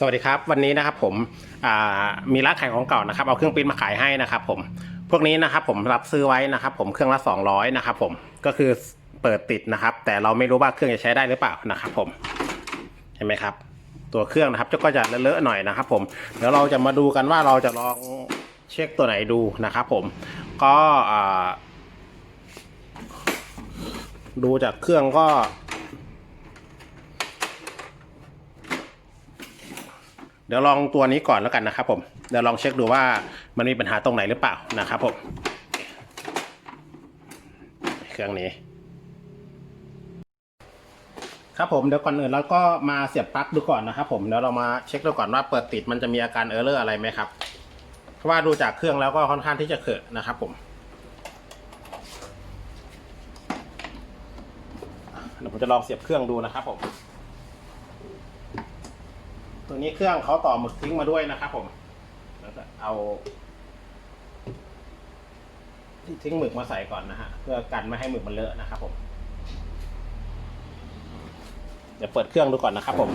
สวัสดีครับ วันนี้นะครับผมมีร้านขายของเก่านะครับ เอาเครื่องปิ้นมาขายให้นะครับผมพวกนี้นะครับผมรับซื้อไว้นะครับ ผมเครื่องละ 200นะครับผมก็คือเปิดติดนะครับ แต่เราไม่รู้ว่าเครื่องจะใช้ได้หรือเปล่านะครับผมเห็นไหมครับ ตัวเครื่องนะครับก็จะเลอะๆหน่อยนะครับ ผมเดี๋ยวเราจะมาดูกันว่าเราจะลองเช็คตัวไหนดูนะครับผมก็ดูจากเครื่องก็ เดี๋ยวลองตัวนี้ก่อนแล้วกันนะครับผมเดี๋ยวลองเช็คดูว่ามันมีปัญหาตรงไหนหรือเปล่านะครับผมเครื่องนี้ ครับผมเดี๋ยวก่อนอื่นเราก็มาเสียบปลั๊กดูก่อนนะครับผมเดี๋ยวเรามาเช็คดูก่อนว่าเปิดติดมันจะมีอาการเออร์เลอร์อะไรไหมครับเพราะว่าดูจากเครื่องแล้วก็ค่อนข้างที่จะเขอะนะครับผมเดี๋ยวผมจะลองเสียบเครื่องดูนะครับผม ตัวนี้เครื่องเขาต่อหมึกทิ้งมาด้วยนะครับผม แล้วก็เอา ที่ทิ้งหมึกมาใส่ก่อนนะฮะ เพื่อกันไม่ให้หมึกมันเลอะนะครับผม เดี๋ยวเปิดเครื่องดูก่อนนะครับผม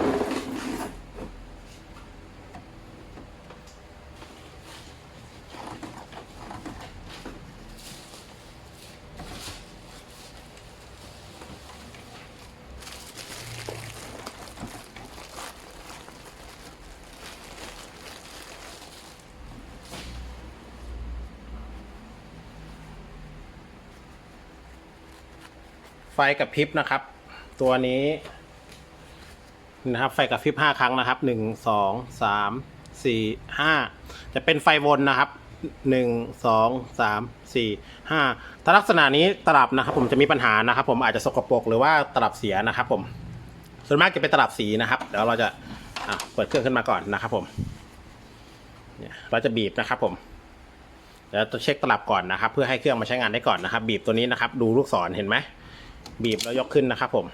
ไฟกับพริบนะครับ ตัวนี้นะครับ ไฟกับพริบห้าครั้งนะครับหนึ่งสองสามสี่ห้าจะเป็นไฟวนนะครับหนึ่งสองสามสี่ห้าถ้าลักษณะนี้ตลับนะครับผมจะมีปัญหานะครับ ผมอาจจะสกปรกหรือว่าตลับเสียนะครับ ผม ส่วนมากจะเป็นตลับสีนะครับ เดี๋ยวเราจะอะเปิดเครื่องขึ้นมาก่อนนะครับ ผมเราจะบีบนะครับ ผมเดี๋ยวเช็คตลับก่อนนะครับ เพื่อให้เครื่องมาใช้งานได้ก่อนนะครับ บีบตัวนี้นะครับ ดูลูกศรเห็นไหม บีบแล้วยกขึ้นนะครับ ผม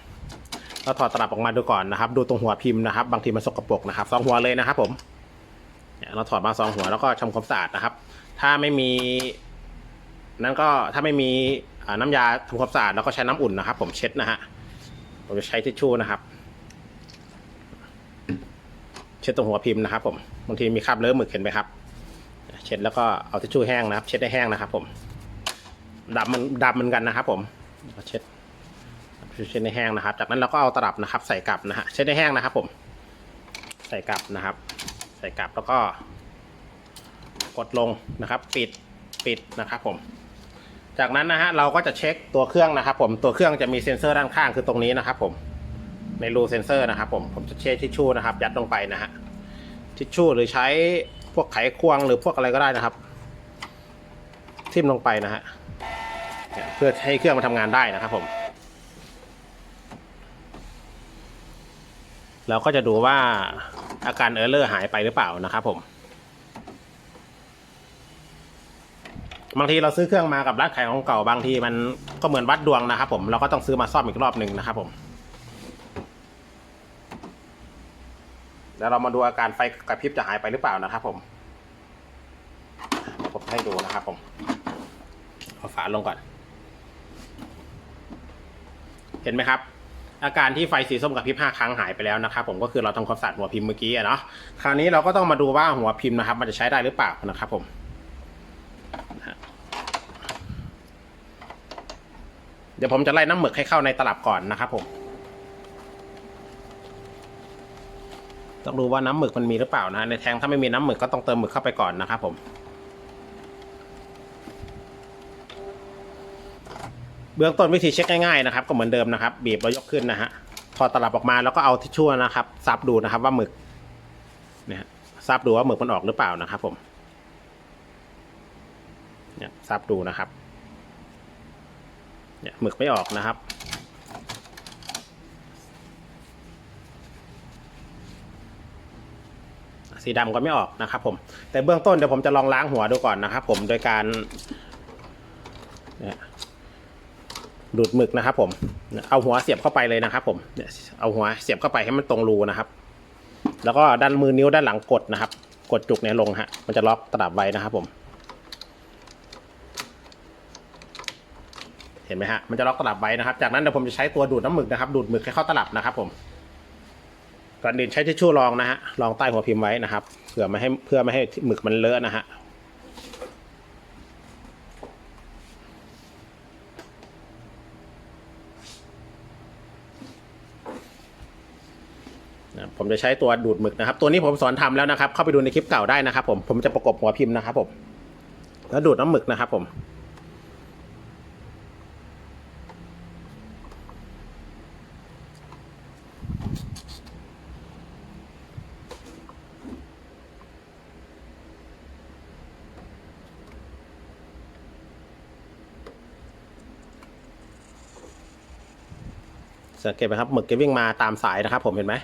เราถอดตลับออกมาดูก่อนนะครับ ดูตรงหัวพิมพ์นะครับ บางทีมันสกปรกนะครับสองหัวเลยนะครับ ผมเราถอดมาสองหัวแล้วก็ทำความสะอาดนะครับ ถ้าไม่มีนั่นก็ถ้าไม่มีน้ำยาทำความสะอาดเราก็ใช้น้ำอุ่นนะครับ ผมเช็ดนะฮะผมจะใช้ทิชชู่นะครับเช็ดตรงหัวพิมพ์นะครับ ผมบางทีมีคราบเลอะหมึกเห็นไหมครับ เช็ดแล้วก็เอาทิชชู่แห้งนะครับ เช็ดให้แห้งนะครับ ผมดำมันดำเหมือนกันนะครับ ผมเช็ด เช็ดให้แห้งนะครับ จากนั้นเราก็เอาตลับนะครับ ใส่กลับนะฮะเช็ดให้แห้งนะครับ ผม ใส่กลับนะครับ ใส่กลับแล้วก็ กดลงนะครับ ปิดปิดนะครับผม จากนั้นนะฮะเราก็จะเช็คตัวเครื่องนะครับ ผมตัวเครื่องจะมีเซ็นเซอร์ด้านข้างคือตรงนี้นะครับ ผมในรูเซ็นเซอร์นะครับ ผมผมจะเช็ดทิชชู่นะครับ ยัดลงไปนะฮะทิชชู่หรือใช้พวกไขควงหรือพวกอะไรก็ได้นะครับ ทิ่มลงไปนะฮะเนี่ยเพื่อให้เครื่องมันทำงานได้นะครับผม เราก็จะดูว่าอาการเออร์เลอร์หายไปหรือเปล่านะครับผมบางทีเราซื้อเครื่องมากับร้านขายของเก่าบางทีมันก็เหมือนวัดดวงนะครับผมเราก็ต้องซื้อมาซ่อมอีกรอบหนึ่งนะครับผมแล้วเรามาดูอาการไฟกระพริบจะหายไปหรือเปล่านะครับผมผมให้ดูนะครับผมเอาฝาลงก่อน เห็นไหมครับ อาการที่ไฟสีส้มกับพริบห้าครั้งหายไปแล้วนะครับผมก็คือเราทำความสะอาดหัวพิมพ์เมื่อกี้เนาะคราวนี้เราก็ต้องมาดูว่าหัวพิมพ์นะครับ มันจะใช้ได้หรือเปล่านะครับผมเดี๋ยวผมจะไล่น้ำหมึกให้เข้าในตลับก่อนนะครับผมต้องดูว่าน้ำหมึกมันมีหรือเปล่านะในแทงถ้าไม่มีน้ำหมึกก็ต้องเติมหมึกเข้าไปก่อนนะครับผม เบื้องต้นวิธีเช็คง่ายๆนะครับก็เหมือนเดิมนะครับ บีบแล้วยกขึ้นนะฮะพอตลับออกมาแล้วก็เอาทิชชู่นะครับซับดูนะครับว่าหมึกเนี่ยซับดูว่าหมึกมันออกหรือเปล่านะครับผมเนี่ยซับดูนะครับเนี่ยหมึกไม่ออกนะครับสีดำก็ไม่ออกนะครับผมแต่เบื้องต้นเดี๋ยวผมจะลองล้างหัวดูก่อนนะครับผมโดยการเนี่ย ดูดหมึกนะครับ ผม เอาหัวเสียบเข้าไปเลยนะครับ ผมเอาหัวเสียบเข้าไปให้มันตรงรูนะครับ แล้วก็ด้านมือนิ้วด้านหลังกดนะครับ กดจุกเนี่ยลงฮะ มันจะล็อกตลับไว้นะครับ ผม เห็นไหมฮะ มันจะล็อกตลับไว้นะครับ จากนั้นเดี๋ยวผมจะใช้ตัวดูดน้ำหมึกนะครับ ดูดหมึกให้เข้าตลับนะครับ ผม ก่อนอื่นใช้ทิชชู่รองนะฮะ รองใต้หัวพิมพ์ไว้นะครับ เผื่อไม่ให้เพื่อไม่ให้หมึกมันเลอะนะฮะนะผม จะใช้ตัวดูดหมึกนะครับ ตัวนี้ผมสอนทำแล้วนะครับ เข้าไปดูในคลิปเก่าได้นะครับ ผมผมจะประกบหัวพิมพ์นะครับผมแล้วดูดน้ำหมึกนะครับผมสังเกตไหมครับหมึกจะวิ่งมาตามสายนะครับ ผมเห็นไหม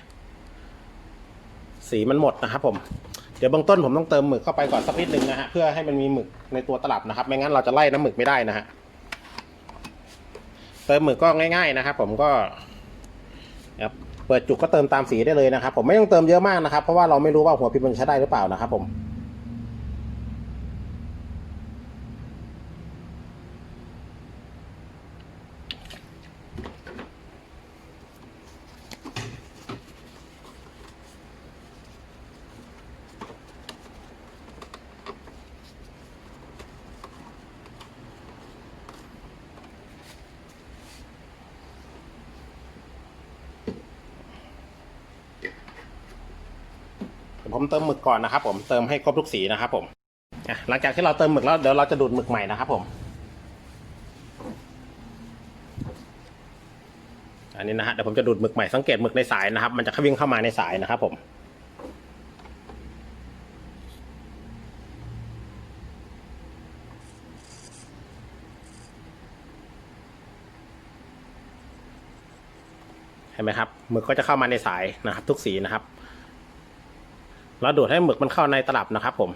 สีมันหมดนะครับผม เดี๋ยวเบื้องต้นผมต้องเติมหมึกเข้าไปก่อนสักนิดนึงนะฮะเพื่อให้มันมีหมึกในตัวตลับนะครับ ไม่งั้นเราจะไล่น้ำหมึกไม่ได้นะฮะเติมหมึกก็ง่าย ๆนะครับ ผมก็ครับเปิดจุกก็เติมตามสีได้เลยนะครับ ผมไม่ต้องเติมเยอะมากนะครับ เพราะว่าเราไม่รู้ว่าหัวพิมพ์มันใช้ได้หรือเปล่านะครับผม ผมเติมหมึกก่อนนะครับ ผมเติมให้ครบทุกสีนะครับ ผมหลังจากที่เราเติมหมึกแล้วเดี๋ยวเราจะดูดหมึกใหม่นะครับ ผม อันนี้นะฮะเดี๋ยวผมจะดูดหมึกใหม่สังเกตหมึกในสายนะครับ มันจะวิ่งเข้ามาในสายนะครับ ผมเห็นไหมครับหมึกก็จะเข้ามาในสายนะครับ ทุกสีนะครับ เราดูดให้หมึกมันเข้าในตลับนะครับผม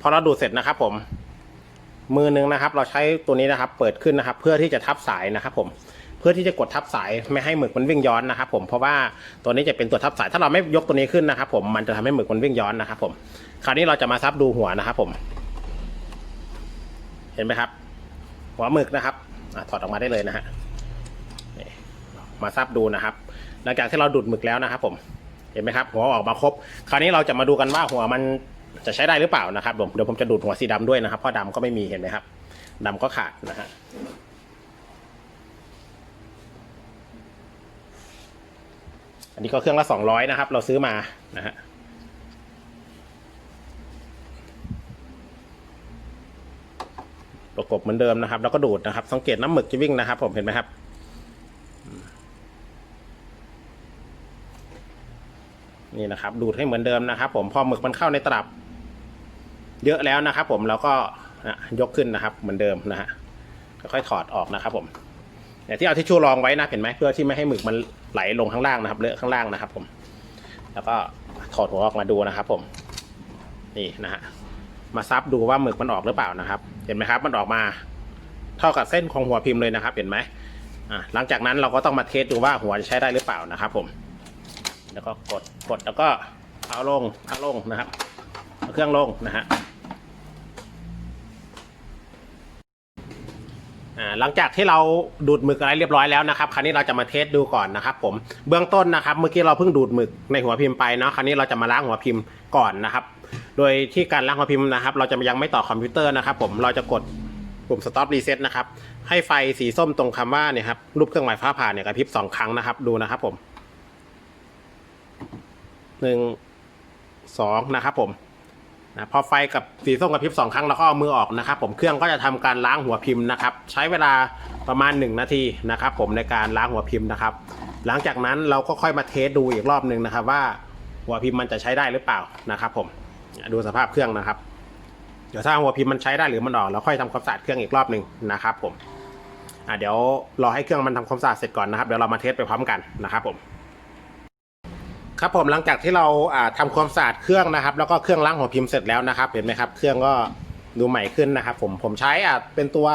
พอเราดูดเสร็จนะครับ ผม มือหนึงนะครับ เราใช้ตัวนี้นะครับ เปิดขึ้นนะครับ เพื่อที่จะทับสายนะครับ ผม เพื่อที่จะกดทับสายไม่ให้หมึกมันวิ่งย้อนนะครับ ผม เพราะว่าตัวนี้จะเป็นตัวทับสาย ถ้าเราไม่ยกตัวนี้ขึ้นนะครับ ผม มันจะทำให้หมึกมันวิ่งย้อนนะครับ ผม คราวนี้เราจะมาซับดูหัวนะครับ ผม เห็นไหมครับ หัวหมึกนะครับอถอดออกมาได้เลยนะฮะมาซับดูนะครับ หลังจากที่เราดูดหมึกแล้วนะครับ ผม ห็นไหมครับหัวออกมาครบ คราวนี้เราจะมาดูกันว่าหัวมันจะใช้ได้หรือเปล่านะครับผมเดี๋ยวผมจะดูดหัวสีดำด้วยนะครับเพราะดำก็ไม่มีเห็นไหมครับดำก็ขาดนะฮะอันนี้ก็เครื่องละสองร้อยนะครับ เราซื้อมานะฮะประกบเหมือนเดิมนะครับ แล้วก็ดูดนะครับ สังเกตน้ำหมึกจะวิ่งนะครับ ผมเห็นไหมครับ นี่นะครับ ดูดให้เหมือนเดิมนะครับ ผมพอหมึกมันเข้าในตลับ เยอะแล้วนะครับ ผมเราก็ยกขึ้นนะครับ เหมือนเดิมนะฮะค่อยถอดออกนะครับ ผมเนี่ยที่เอาทิชชู่รองไว้นะเห็นไหมเพื่อที่ไม่ให้หมึกมันไหลลงข้างล่างนะครับเลอะข้างล่างนะครับ ผม แล้วก็ถอดหัวออกมาดูนะครับ ผม นี่นะฮะมาซับดูว่าหมึกมันออกหรือเปล่านะครับ เห็นไหมครับ มันออกมาเท่ากับเส้นของหัวพิมพ์เลยนะครับ เห็นไหมหลังจากนั้นเราก็ต้องมาเทสดูว่าหัวจะใช้ได้หรือเปล่านะครับ ผม แล้วก็กดกดแล้วก็เอาลงเอาลงนะครับเอาเครื่องลงนะฮะอ่าหลังจากที่เราดูดหมึกอะไรเรียบร้อยแล้วนะครับ คราวนี้เราจะมาเทสดูก่อนนะครับ ผมเบื้องต้นนะครับ เมื่อกี้เราเพิ่งดูดหมึกในหัวพิมพ์ไปเนาะคราวนี้เราจะมาล้างหัวพิมพ์ก่อนนะครับ โดยที่การล้างหัวพิมพ์นะครับ เราจะยังไม่ต่อคอมพิวเตอร์นะครับ ผมเราจะกดปุ่ม stop reset นะครับ ให้ไฟสีส้มตรงคำว่าเนี่ยครับรูปเครื่องหมายฟ้าผ่าเนี่ยกระพริบสองครั้งนะครับ ดูนะครับผม หนึ่งสองนะครับผมนะพอไฟกับสีส้มกระพริบสองครั้งเราก็เอามือออกนะครับ ผมเครื่องก็จะทำการล้างหัวพิมพ์นะครับ ใช้เวลาประมาณ 1 นาทีนะครับ ผมในการล้างหัวพิมพ์นะครับ หลังจากนั้นเราก็ค่อยมาเทสดูอีกรอบหนึ่งนะครับ ว่าหัวพิมพ์มันจะใช้ได้หรือเปล่านะครับ ผมดูสภาพเครื่องนะครับ เดี๋ยวถ้าหัวพิมพ์มันใช้ได้หรือมันออกเราค่อยทำความสะอาดเครื่องอีกรอบหนึ่งนะครับ ผมเดี๋ยวรอให้เครื่องมันทำความสะอาดเสร็จก่อนนะครับเดี๋ยวเรามาเทสไปพร้อมกันนะครับ ผม ครับผมหลังจากที่เราอ่าทำความสะอาดเครื่องนะครับ แล้วก็เครื่องล้างหัวพิมพ์เสร็จแล้วนะครับ เห็นไหมครับ เครื่องก็ดูใหม่ขึ้นนะครับ ผมผมใช้อ่าเป็นตัว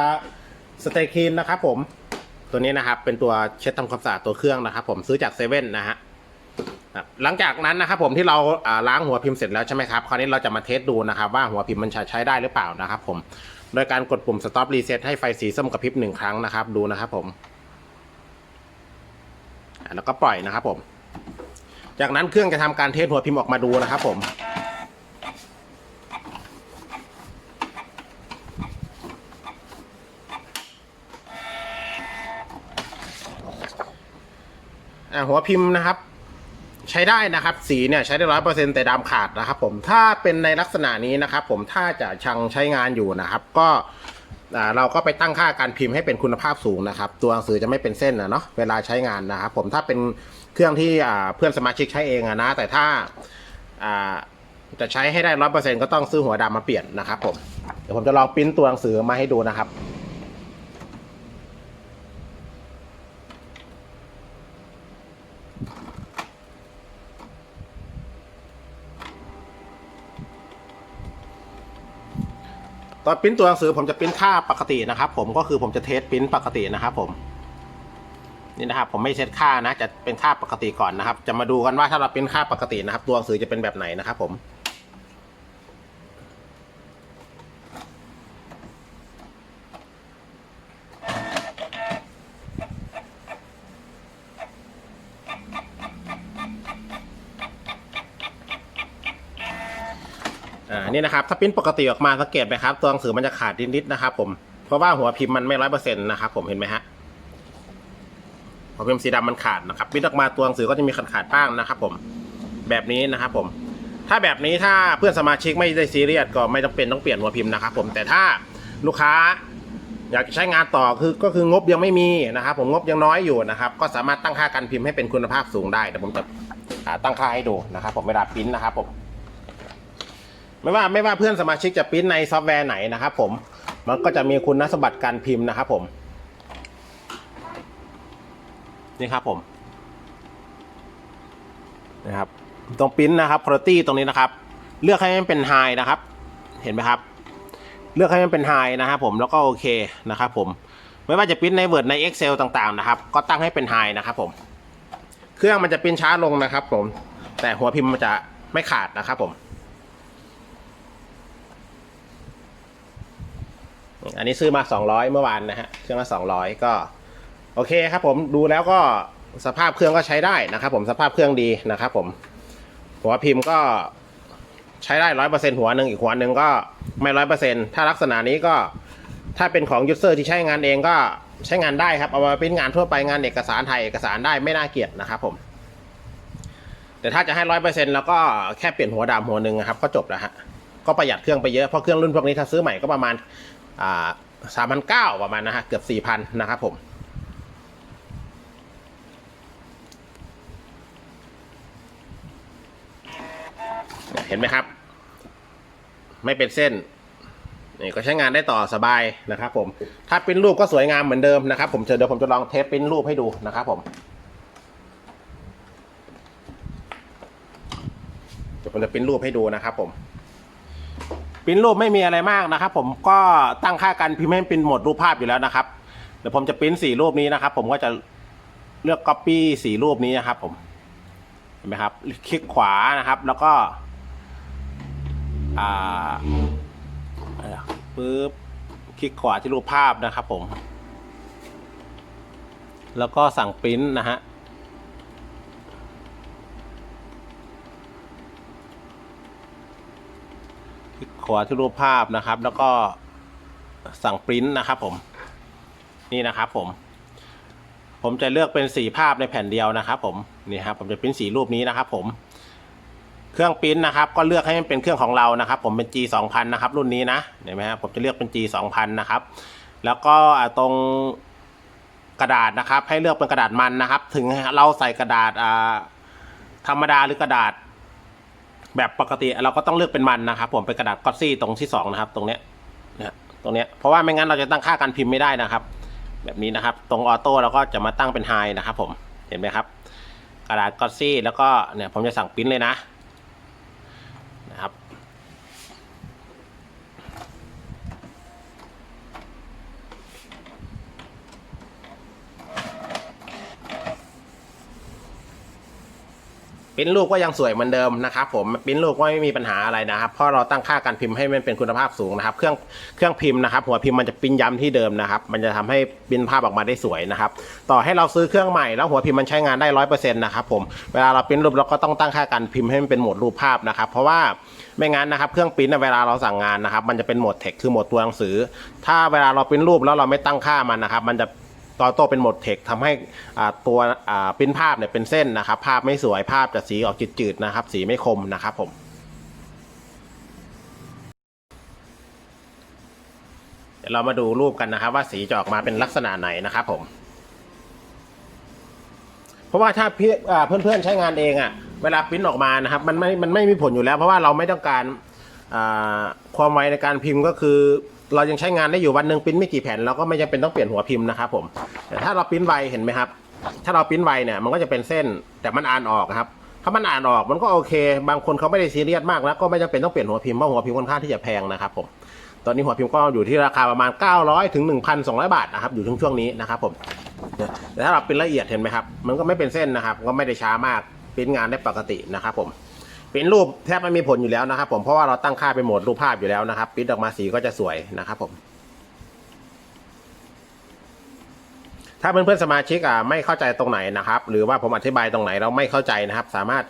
สเตคินนะครับ ผมตัวนี้นะครับ เป็นตัวเช็ดทำความสะอาดตัวเครื่องนะครับ ผมซื้อจากเซเว่นนะฮะหลังจากนั้นนะครับ ผมที่เราอ่าล้างหัวพิมพ์เสร็จแล้วใช่ไหมครับคราวนี้เราจะมาเทสดูนะครับ ว่าหัวพิมพ์มันใช้ใช้ได้หรือเปล่านะครับ ผมโดยการกดปุ่ม stop reset ให้ไฟสีส้มกระพริบหนึ่งครั้งนะครับ ดูนะครับ ผมแล้วก็ปล่อยนะครับผม จากนั้นเครื่องจะทำการเทสหัวพิมพ์ออกมาดูนะครับผม หัวพิมพ์นะครับ ใช้ได้นะครับ สีเนี่ยใช้ได้ร้อยเปอร์เซ็นแต่ดำขาดนะครับผมถ้าเป็นในลักษณะนี้นะครับ ผมถ้าจะชังใช้งานอยู่นะครับ ก็ อ่าเราก็ไปตั้งค่าการพิมพ์ให้เป็นคุณภาพสูงนะครับ ตัวหนังสือจะไม่เป็นเส้นนะเนาะเวลาใช้งานนะครับผมถ้าเป็นเครื่องที่อ่าเพื่อนสมาชิกใช้เองอะนะ แต่ถ้าอ่าจะใช้ให้ได้ร้อยเปอร์เซ็นก็ต้องซื้อหัวดำมาเปลี่ยนนะครับผมเดี๋ยวผมจะลองปริ้นตัวหนังสือมาให้ดูนะครับ ตอนพิมพ์ตัวหนังสือผมจะพิมพ์ค่าปกตินะครับ ผมก็คือผมจะเทสพิมพ์ปกตินะครับผมนี่นะครับผมไม่เซตค่านะ จะเป็นค่าปกติก่อนนะครับ จะมาดูกันว่าถ้าเราพิมพ์ค่าปกตินะครับ ตัวหนังสือจะเป็นแบบไหนนะครับผม นี่นะครับถ้าปริ้นปกติออกมาสังเกตไหมครับตัวหนังสือมันจะขาดนิดๆนะครับ ผมเพราะว่าหัวพิมพ์มันไม่ร้อยเปอร์เซ็นต์นะครับผมเห็นไหมฮะหัวพิมพ์สีดำมันขาดนะครับปริ้นออกมาตัวหนังสือก็จะมีขาดขาดๆบ้างนะครับ ผมแบบนี้นะครับ ผม ถ้าแบบนี้ถ้าเพื่อนสมาชิกไม่ได้ซีเรียสก็ไม่จำเป็นต้องเปลี่ยนหัวพิมพ์นะครับ ผมแต่ถ้าลูกค้าอยากใช้งานต่อคือก็คืองบยังไม่มีนะครับ ผมงบยังน้อยอยู่นะครับ ก็สามารถตั้งค่าการพิมพ์ให้เป็นคุณภาพสูงได้เดี๋ยวผมจะตั้งค่าให้ดูนะครับ ผมเวลาปริ้นนะครับผม ไม่ว่าไม่ว่าเพื่อนสมาชิกจะปริ้นในซอฟต์แวร์ไหนนะครับผมมันก็จะมีคุณสมบัติการพิมพ์นะครับผม นี่ครับผมนะครับตรงปริ้นนะครับคุณภาพตรงนี้นะครับ เลือกให้มันเป็นไฮนะครับ เห็นไหมครับ เลือกให้มันเป็นไฮนะครับผมแล้วก็โอเคนะครับผมไม่ว่าจะปริ้นใน Word ใน Excel ต่างๆนะครับ ก็ตั้งให้เป็นไฮนะครับผม เครื่องมันจะปริ้นช้าลงนะครับผม แต่หัวพิมพ์มันจะไม่ขาดนะครับผม อันนี้ซื้อมา 200 เมื่อวานนะฮะเครื่องละ200 ก็ โอเคครับผมดูแล้วก็สภาพเครื่องก็ใช้ได้นะครับ ผมสภาพเครื่องดีนะครับ ผม หัวพิมพ์ก็ใช้ได้ร้อยเปอร์เซ็นหัวหนึ่งอีกหัวหนึ่งก็ไม่ร้อยเปอร์เซ็นถ้าลักษณะนี้ก็ถ้าเป็นของยูเซอร์ที่ใช้งานเองก็ใช้งานได้ครับ เอามาเป็นงานทั่วไปงานเอกสารไทยเอกสารได้ไม่น่าเกลียดนะครับผม แต่ถ้าจะให้ร้อยเปอร์เซ็นแล้วก็แค่เปลี่ยนหัวดำหัวหนึ่งนะครับ ก็จบแล้วฮะก็ประหยัดเครื่องไปเยอะเพราะเครื่องรุ่นพวกนี้ถ้าซื้อใหม่ก็ประมาณ สามพันเก้าประมาณนะฮะเกือบสี่พันนะครับผมเห็นไหมครับ ไม่เป็นเส้นนี่ก็ใช้งานได้ต่อสบายนะครับผม ถ้าเปริ้นรูปก็สวยงามเหมือนเดิมนะครับ ผมเดี๋ยวผมจะลองเทปริ้นรูปให้ดูนะครับผมเดี๋ยวผมจะเปริ้นรูปให้ดูนะครับผม ปริ้นรูปไม่มีอะไรมากนะครับ ผมก็ตั้งค่าการพิมพ์ให้เป็นโหมดรูปภาพอยู่แล้วนะครับเดี๋ยวผมจะปริ้นสี่รูปนี้นะครับ ผมก็จะเลือก Copy สี่รูปนี้นะครับ ผมเห็นไหมครับ คลิกขวานะครับ แล้วก็อ่าปึ๊บคลิกขวาที่รูปภาพนะครับ ผม แล้วก็สั่งปริ้นนะฮะ คลิก ขวที่รูปภาพนะครับ แล้วก็สั่งปริ้นนะครับผม นี่นะครับผม ผมจะเลือกเป็นสีภาพในแผ่นเดียวนะครับ ผมนี่ครับผมจะปริ้นสีรูปนี้นะครับ ผม เครื่องปริ้นนะครับ ก็เลือกให้มันเป็นเครื่องของเรานะครับ ผมเป็น G 2 0 0นะครับ รุ่นนี้นะเห็นไหมครับผมจะเลือกเป็น G 2 0 0นะครับ แล้วก็ตรงกระดาษนะครับ ให้เลือกเป็นกระดาษมันนะครับ ถึงเราใส่กระดาษธรรมดาหรือกระดาษ แบบปกติเราก็ต้องเลือกเป็นมันนะครับ ผมเป็นกระดาษก๊อตซี่ตรงที่สองนะครับ ตรงเนี้ยนะตรงเนี้ยเพราะว่าไม่งั้นเราจะตั้งค่าการพิมพ์ไม่ได้นะครับ แบบนี้นะครับ ตรงออโต้เราก็จะมาตั้งเป็นไฮนะครับ ผมเห็นไหมครับ กระดาษก๊อตซี่แล้วก็เนี่ยผมจะสั่งพิมพ์เลยนะนะครับ ปริ้นรูปก็ยังสวยเหมือนเดิมนะครับผมปริ้นรูปก็ไม่มีปัญหาอะไรนะครับเพราะเราตั้งค่าการพิมพ์ให้มันเป็นคุณภาพสูงนะครับ เครื่องเครื่องพิมพ์นะครับ หัวพิมพ์มันจะปริ้นย้ำที่เดิมนะครับ มันจะทำให้ปริ้นภาพออกมาได้สวยนะครับ ต่อให้เราซื้อเครื่องใหม่แล้วหัวพิมพ์มันใช้งานได้ร้อยเปอร์เซ็นต์นะครับผมเวลาเราปริ้นรูปเราก็ต้องตั้งค่าการพิมพ์ให้มันเป็นโหมดรูปภาพนะครับ เพราะว่าไม่งั้นนะครับเครื่องปริ้นเวลาเราสั่งงานนะครับ มันจะเป็นโหมดเทคคือโหมดตัวหนังสือ ถ้าเวลาเราปริ้นรูปแล้วเราไม่ตั้งค่ามันนะครับ มันจะ ตอนโตเป็นโหมดเทคทำให้ตัวปิ้นภาพเนี่ยเป็นเส้นนะครับ ภาพไม่สวยภาพจะสีออกจืดๆนะครับ สีไม่คมนะครับผมเดี๋ยวเรามาดูรูปกันนะครับ ว่าสีจะออกมาเป็นลักษณะไหนนะครับผม เพราะว่าถ้าพี่อ่าเพื่อนๆใช้งานเองอะ่ะ เวลาปริ้นออกมานะครับ มันไม่มันไม่มีผลอยู่แล้ว เพราะว่าเราไม่ต้องการความไวในการพิมพ์ก็คือ เรายังใช้งานได้อยู่วันหนึ่งปริ้นไม่กี่แผ่นเราก็ไม่จำเป็นต้องเปลี่ยนหัวพิมพ์นะครับผมแต่ถ้าเราปริ้นไวเห็นไหมครับ ถ้าเราปริ้นไวเนี่ยมันก็จะเป็นเส้นแต่มันอ่านออกครับถ้ามันอ่านออกมันก็โอเค บางคนเขาไม่ได้ซีเรียสมากแล้วก็ไม่จำเป็นต้องเปลี่ยนหัวพิมพ์เพราะหัวพิมพ์ค่อนข้างที่จะแพงนะครับผมตอนนี้หัวพิมพ์ก็อยู่ที่ราคาประมาณ 900ถึง1,200 บาทนะครับอยู่ช่วงช่วงนี้นะครับผมแต่ถ้าเราปริ้นละเอียดเห็นไหมครับ มันก็ไม่เป็นเส้นนะครับ ก็ไม่ได้ช้ามากปริ้นงานได้ปกตินะครับผม ปิ้นรูปแทบไม่มีผลอยู่แล้วนะครับ ผมเพราะว่าเราตั้งค่าเป็นโหมดรูปภาพอยู่แล้วนะครับปิ้นออกมาสีก็จะสวยนะครับผม ถ้าเพื่อนๆสมาชิกอะไม่เข้าใจตรงไหนนะครับ หรือว่าผมอธิบายตรงไหนเราไม่เข้าใจนะครับ สามารถ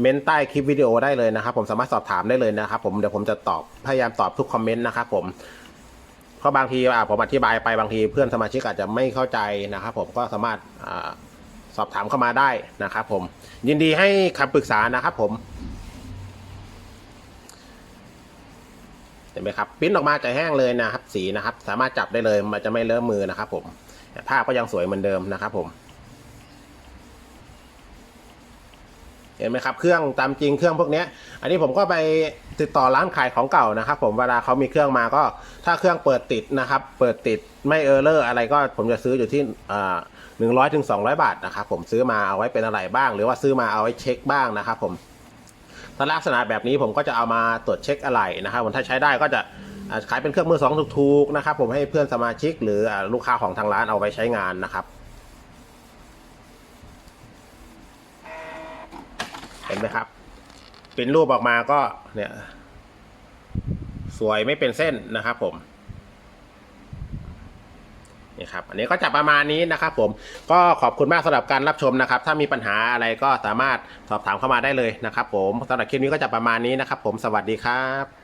เมนใต้คลิปวิดีโอได้เลยนะครับ ผมสามารถสอบถามได้เลยนะครับ ผมเดี๋ยวผมจะตอบพยายามตอบทุกคอมเมนต์นะครับผมเพราะบางทีอะผมอธิบายไปบางทีเพื่อนสมาชิกอาจจะไม่เข้าใจนะครับ ผมก็สามารถอา สอบถามเข้ามาได้นะครับผม ยินดีให้คำปรึกษานะครับผมเห็นไหมครับปิ้นออกมาจะแห้งเลยนะครับ สีนะครับ สามารถจับได้เลยมันจะไม่เลอะมือนะครับ ผมผ้าก็ยังสวยเหมือนเดิมนะครับ ผม เห็นไหมครับ เครื่องตามจริงเครื่องพวกนี้อันนี้ผมก็ไปติดต่อร้านขายของเก่านะครับ ผมเวลาเขามีเครื่องมาก็ ถ้าเครื่องเปิดติดนะครับ เปิดติดไม่เออร์เลอร์อะไรก็ผมจะซื้ออยู่ที่อ หนึ่งร้อยถึงสองร้อยบาทนะครับผมซื้อมาเอาไว้เป็นอะไรบ้าง หรือว่าซื้อมาเอาไว้เช็คบ้างนะครับผมถ้าลักษณะแบบนี้ผมก็จะเอามาตรวจเช็คอะไรนะครับผมถ้าใช้ได้ก็จะขายเป็นเครื่องมือสองถูกๆนะครับผมให้เพื่อนสมาชิก หรือลูกค้าของทางร้านเอาไว้ใช้งานนะครับเห็นไหมครับ เป็นรูปออกมาก็เนี่ย สวยไม่เป็นเส้นนะครับผม ครับอันนี้ก็จะประมาณนี้นะครับผมก็ขอบคุณมากสำหรับการรับชมนะครับ ถ้ามีปัญหาอะไรก็สามารถสอบถามเข้ามาได้เลยนะครับ ผมสำหรับคลิปนี้ก็จะประมาณนี้นะครับ ผมสวัสดีครับ